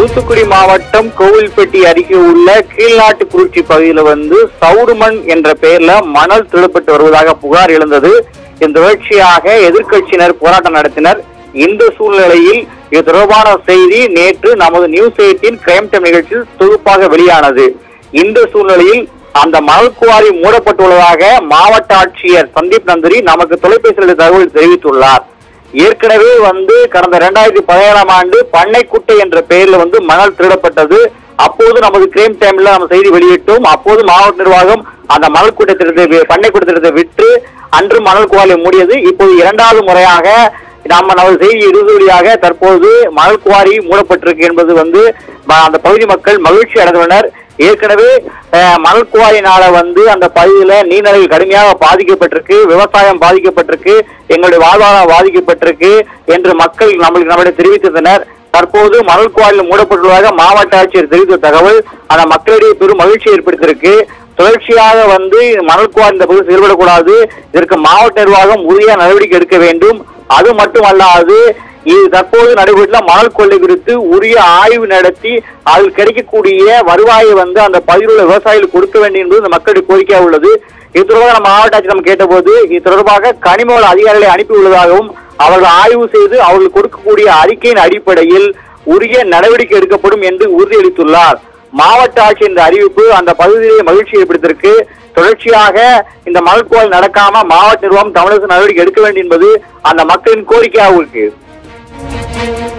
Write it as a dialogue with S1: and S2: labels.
S1: தூத்துக்குடி மாவட்டம் கோவில்பட்டி அருகே உள்ள கீழ்நாட்டு குறிச்சி பகுதியில் வந்து சவுடுமண் என்ற பெயர்ல மணல் திருடப்பட்டு வருவதாக புகார் எழுந்தது. இந்த தொடர்ச்சியாக எதிர்க்கட்சியினர் போராட்டம் நடத்தினர். இந்த சூழ்நிலையில் இது தொடர்பான செய்தி நேற்று நமது நியூஸ் எயிட்டின் கிரைம் டைம் நிகழ்ச்சியில் தொகுப்பாக வெளியானது. இந்த சூழ்நிலையில் அந்த மணல் குவாரி மூடப்பட்டுள்ளதாக மாவட்ட ஆட்சியர் சந்தீப் நந்தரி நமக்கு தொலைபேசியில் தகவல் தெரிவித்துள்ளார். ஏற்கனவே வந்து கடந்த இரண்டாயிரத்தி பதினேழாம் ஆண்டு பண்ணைக்குட்டை என்ற பெயரில் வந்து மணல் திருடப்பட்டது. அப்போது நமது கிரைம் டைம்ல நம்ம செய்தி வெளியிட்டோம். அப்போது மாவட்ட நிர்வாகம் அந்த மணல் கூட்டத்திற்கு பண்ணை கூட்டத்திற்கு விற்று அன்று மணல் குவாலை மூடியது. இப்போது இரண்டாவது முறையாக நம்ம நமது செய்தி இறுதியாக தற்போது மணல் குவாரி மூடப்பட்டிருக்கு என்பது வந்து அந்த பகுதி மக்கள் மகிழ்ச்சி அடைந்துள்ளனர். ஏற்கனவே மணல் குவாரினால வந்து அந்த பகுதியில நீர்நிலைகள் கடுமையாக பாதிக்கப்பட்டிருக்கு விவசாயம் பாதிக்கப்பட்டிருக்கு எங்களுடைய வாழ்வாதாரம் பாதிக்கப்பட்டிருக்கு என்று மக்கள் நம்மளுக்கு நம்மளை தெரிவித்திருந்தனர். தற்போது மணல் குவாரியில் மூடப்பட்டுள்ளதாக மாவட்ட ஆட்சியர் தெரிவித்த தகவல் அந்த மக்களிடையே பெரும் மகிழ்ச்சி ஏற்படுத்தியிருக்கு. தொடர்ச்சியாக வந்து மணல் குவாரி இந்த பகுதி செயல்படக்கூடாது. இதற்கு மாவட்ட நிர்வாகம் உரிய நடவடிக்கை எடுக்க வேண்டும். அது மட்டுமல்லாது இது தற்போது நடைபெற்ற மணல் கொள்ளை குறித்து உரிய ஆய்வு நடத்தி அதில் கிடைக்கக்கூடிய வருவாயை வந்து அந்த பகுதியில் உள்ள கொடுக்க வேண்டும் என்பது இந்த மக்களுடைய கோரிக்கையாக உள்ளது. இது தொடர்பாக நம்ம மாவட்ட ஆட்சியர் நம்ம கேட்டபோது இது தொடர்பாக கனிமவள அதிகாரிகளை அனுப்பியுள்ளதாகவும் அவர்கள் ஆய்வு செய்து அவர்கள் கொடுக்கக்கூடிய அறிக்கையின் அடிப்படையில் உரிய நடவடிக்கை எடுக்கப்படும் என்று உறுதியளித்துள்ளார். மாவட்ட ஆட்சி இந்த அறிவிப்பு அந்த பகுதியில் மகிழ்ச்சி ஏற்படுத்தியிருக்கு. தொடர்ச்சியாக இந்த மணற்குவால் நடக்காம மாவட்ட நிர்வாகம் தமிழக நடவடிக்கை எடுக்க வேண்டும் என்பது அந்த மக்களின் கோரிக்கையாக இருக்கு. Thank you.